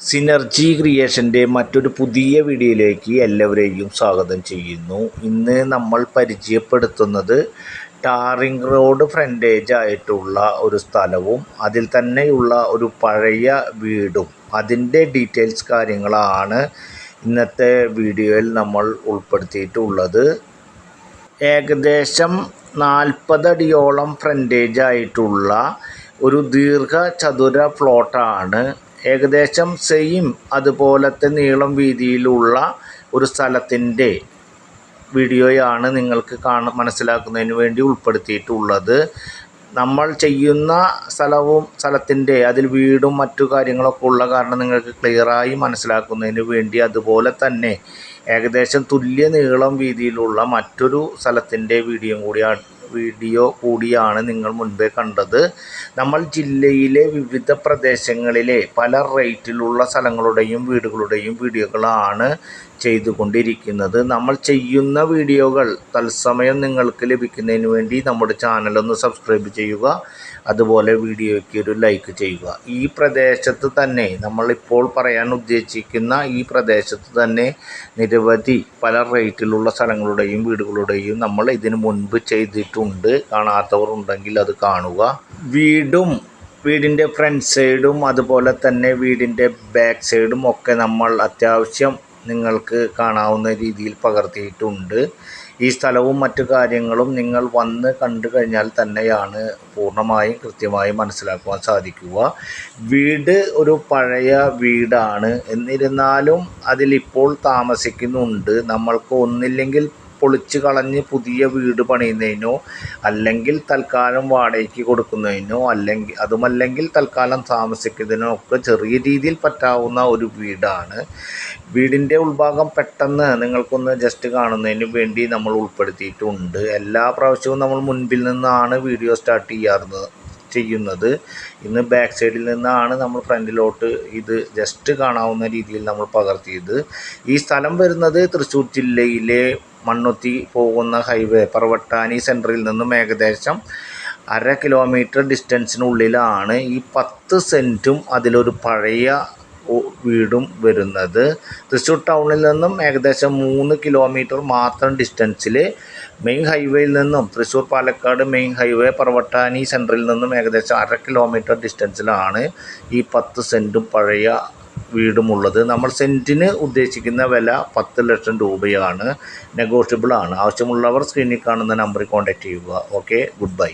Synergy ക്രിയേഷന്റെ മറ്റൊരു പുതിയ വീഡിയോയിലേക്ക് എല്ലാവരെയും സ്വാഗതം ചെയ്യുന്നു. ഇന്ന് നമ്മൾ പരിചയപ്പെടുത്തുന്നത് ടാറിംഗ് റോഡ് ഫ്രണ്ടേജ് ആയിട്ടുള്ള ഒരു സ്ഥലവും അതിൽ തന്നെയുള്ള ഒരു പഴയ വീടും. അതിന്റെ ഡീറ്റെയിൽസ് കാര്യങ്ങളാണ് ഇന്നത്തെ വീഡിയോയിൽ നമ്മൾ ഉൾപ്പെടുത്തിയിട്ടുള്ളത്. ഏകദേശം നാൽപ്പതടിയോളം ഫ്രണ്ടേജ് ആയിട്ടുള്ള ഒരു ദീർഘ ചതുര പ്ലോട്ടാണ് ഏകദേശം സെയിം അതുപോലത്തെ നീളം വീതിയിലുള്ള ഒരു സ്ഥലത്തിന്റെ വീഡിയോയാണ് നിങ്ങൾക്ക് കാണ മനസ്സിലാക്കുന്നതിന് വേണ്ടി ഉൾപ്പെടുത്തിയിട്ടുള്ളത്. നമ്മൾ ചെയ്യുന്ന സ്ഥലവും സ്ഥലത്തിന്റെ അതിൽ വീടും മറ്റു കാര്യങ്ങളൊക്കെ ഉള്ള കാരണം നിങ്ങൾക്ക് ക്ലിയറായി മനസ്സിലാക്കുന്നതിന് വേണ്ടി അതുപോലെ തന്നെ ഏകദേശം തുല്യ നീളം വീതിയിലുള്ള മറ്റൊരു സ്ഥലത്തിന്റെ വീഡിയോയും കൂടി വീഡിയോ കൂടിയാണ് നിങ്ങൾ മുൻപേ കണ്ടത്. നമ്മൾ ജില്ലയിലെ വിവിധ പ്രദേശങ്ങളിലെ പല റേറ്റിലുള്ള സ്ഥലങ്ങളുടെയും വീടുകളുടെയും വീഡിയോകളാണ് ചെയ്തുകൊണ്ടിരിക്കുന്നത്. നമ്മൾ ചെയ്യുന്ന വീഡിയോകൾ തത്സമയം നിങ്ങൾക്ക് ലഭിക്കുന്നതിന് വേണ്ടി നമ്മുടെ ചാനലൊന്ന് സബ്സ്ക്രൈബ് ചെയ്യുക അതുപോലെ വീഡിയോയ്ക്ക് ഒരു ലൈക്ക് ചെയ്യുക. ഈ പ്രദേശത്ത് തന്നെ നമ്മളിപ്പോൾ പറയാൻ ഉദ്ദേശിക്കുന്ന ഈ പ്രദേശത്ത് തന്നെ നിരവധി പല റേറ്റിലുള്ള സ്ഥലങ്ങളുടെയും വീടുകളുടെയും നമ്മൾ ഇതിനു മുൻപ് ചെയ്തിട്ടുണ്ട്. കാണാത്തവർ ഉണ്ടെങ്കിൽ അത് കാണുക. വീടും വീടിന്റെ ഫ്രണ്ട് സൈഡും അതുപോലെ തന്നെ വീടിന്റെ ബാക്ക് സൈഡും ഒക്കെ നമ്മൾ അത്യാവശ്യം നിങ്ങൾക്ക് കാണാവുന്ന രീതിയിൽ പകർത്തിയിട്ടുണ്ട്. ഈ സ്ഥലവും മറ്റു കാര്യങ്ങളും നിങ്ങൾ വന്ന് കണ്ടു കഴിഞ്ഞാൽ തന്നെയാണ് പൂർണമായും കൃത്യമായും മനസ്സിലാക്കുവാൻ സാധിക്കുക. വീട് ഒരു പഴയ വീടാണ്. എന്നിരുന്നാലും അതിലിപ്പോൾ താമസിക്കുന്നുണ്ട്. നമ്മൾക്ക് ഒന്നില്ലെങ്കിൽ പൊളിച്ച് കളഞ്ഞ് പുതിയ വീട് പണിയുന്നതിനോ അല്ലെങ്കിൽ തൽക്കാലം വാടകയ്ക്ക് കൊടുക്കുന്നതിനോ അല്ലെങ്കിൽ അതുമല്ലെങ്കിൽ തൽക്കാലം താമസിക്കുന്നതിനോ ഒക്കെ ചെറിയ രീതിയിൽ പറ്റാവുന്ന ഒരു വീടാണ്. വീടിന്റെ ഉൾഭാഗം പെട്ടെന്ന് നിങ്ങൾക്കൊന്ന് ജസ്റ്റ് കാണുന്നതിന് വേണ്ടി നമ്മൾ ഉൾപ്പെടുത്തിയിട്ടുണ്ട്. എല്ലാ പ്രാവശ്യവും നമ്മൾ മുൻപിൽ നിന്നാണ് വീഡിയോ സ്റ്റാർട്ട് ചെയ്യാറുള്ളത് ചെയ്യുന്നത്. ഇന്ന് ബാക്ക് സൈഡിൽ നിന്നാണ് നമ്മൾ ഫ്രണ്ടിലോട്ട് ഇത് ജസ്റ്റ് കാണാവുന്ന രീതിയിൽ നമ്മൾ പകർത്തിയത്. ഈ സ്ഥലം വരുന്നത് തൃശ്ശൂർ ജില്ലയിലെ മണ്ണൊത്തി പോകുന്ന ഹൈവേ പറവട്ടാനി സെന്ററിൽ നിന്നും ഏകദേശം അര കിലോമീറ്റർ ഡിസ്റ്റൻസിനുള്ളിലാണ് ഈ പത്ത് സെന്റും അതിലൊരു പഴയ വീടും വരുന്നത്. തൃശ്ശൂർ ടൗണിൽ നിന്നും ഏകദേശം മൂന്ന് കിലോമീറ്റർ മാത്രം ഡിസ്റ്റൻസിൽ മെയിൻ ഹൈവേയിൽ നിന്നും തൃശ്ശൂർ പാലക്കാട് മെയിൻ ഹൈവേ പറവട്ടാനി സെന്ററിൽ നിന്നും ഏകദേശം അര കിലോമീറ്റർ ഡിസ്റ്റൻസിലാണ് ഈ പത്ത് സെന്റും പഴയ വീടുമുള്ളത്. നമ്മൾ സെന്റിന് ഉദ്ദേശിക്കുന്ന വില പത്ത് ലക്ഷം രൂപയാണ്. നെഗോഷ്യബിൾ ആണ് ആവശ്യമുള്ളവർ സ്ക്രീനിൽ കാണുന്ന നമ്പറിൽ കോൺടാക്റ്റ് ചെയ്യുക. Okay good bye